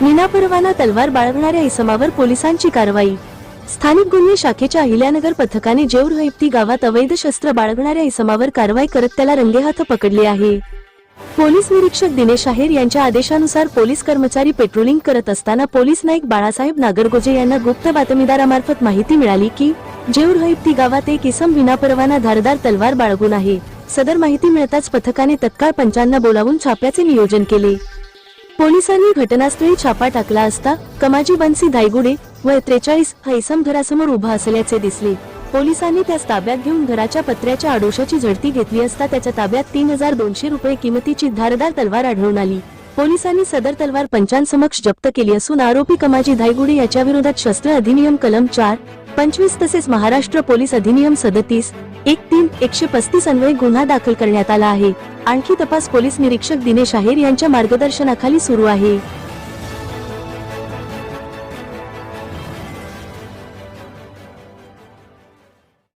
विनापरवाना तलवार बाळगणाऱ्या इसमावर पोलिसांची कारवाई. स्थानिक गुन्हे शाखेच्या अहिल्यानगर पथकाने जेऊर हैप्ती गावात अवैध शस्त्र बाळगणाऱ्या इसमावर कारवाई करत त्याला रंगेहाथ पकडले आहे. पोलीस निरीक्षक दिनेश आहेर यांच्या आदेशानुसार पोलीस कर्मचारी पेट्रोलिंग करत असताना पोलीस नाईक बाळासाहेब नागरगोजे यांना गुप्त बातमीदारामार्फत माहिती मिळाली की जेऊर हैप्ती गावात एक इसम विनापरवाना धारदार तलवार बाळगून आहे. सदर माहिती मिळताच पथकाने तत्काळ पंचांना बोलावून छाप्याचे नियोजन केले. पोलिसांनी घटनास्थळी छापा टाकला असता कमाजी बन्सी धायगुडे वय त्रेचाळीस हैसम घरासमोर उभा असल्याचे दिसले. पोलिसांनी त्यास ताब्यात घेऊन घराच्या पत्र्याच्या आडोशाची झडती घेतली असता त्याच्या ताब्यात तीन हजार दोनशे रुपये किमतीची धारदार तलवार आढळून आली. पोलिसांनी सदर तलवार पंचांसमक्ष जप्त केली असून आरोपी कमाजी धायगुडे याच्या विरोधात शस्त्र अधिनियम कलम चार पंचवीस तसेच महाराष्ट्र पोलीस अधिनियम सदतीस एक तीन एकशे पस्तीस अन्वये गुन्हा दाखल करण्यात आला आहे. आणखी तपास पोलीस निरीक्षक दिनेश आहेर यांच्या मार्गदर्शनाखाली सुरू आहे.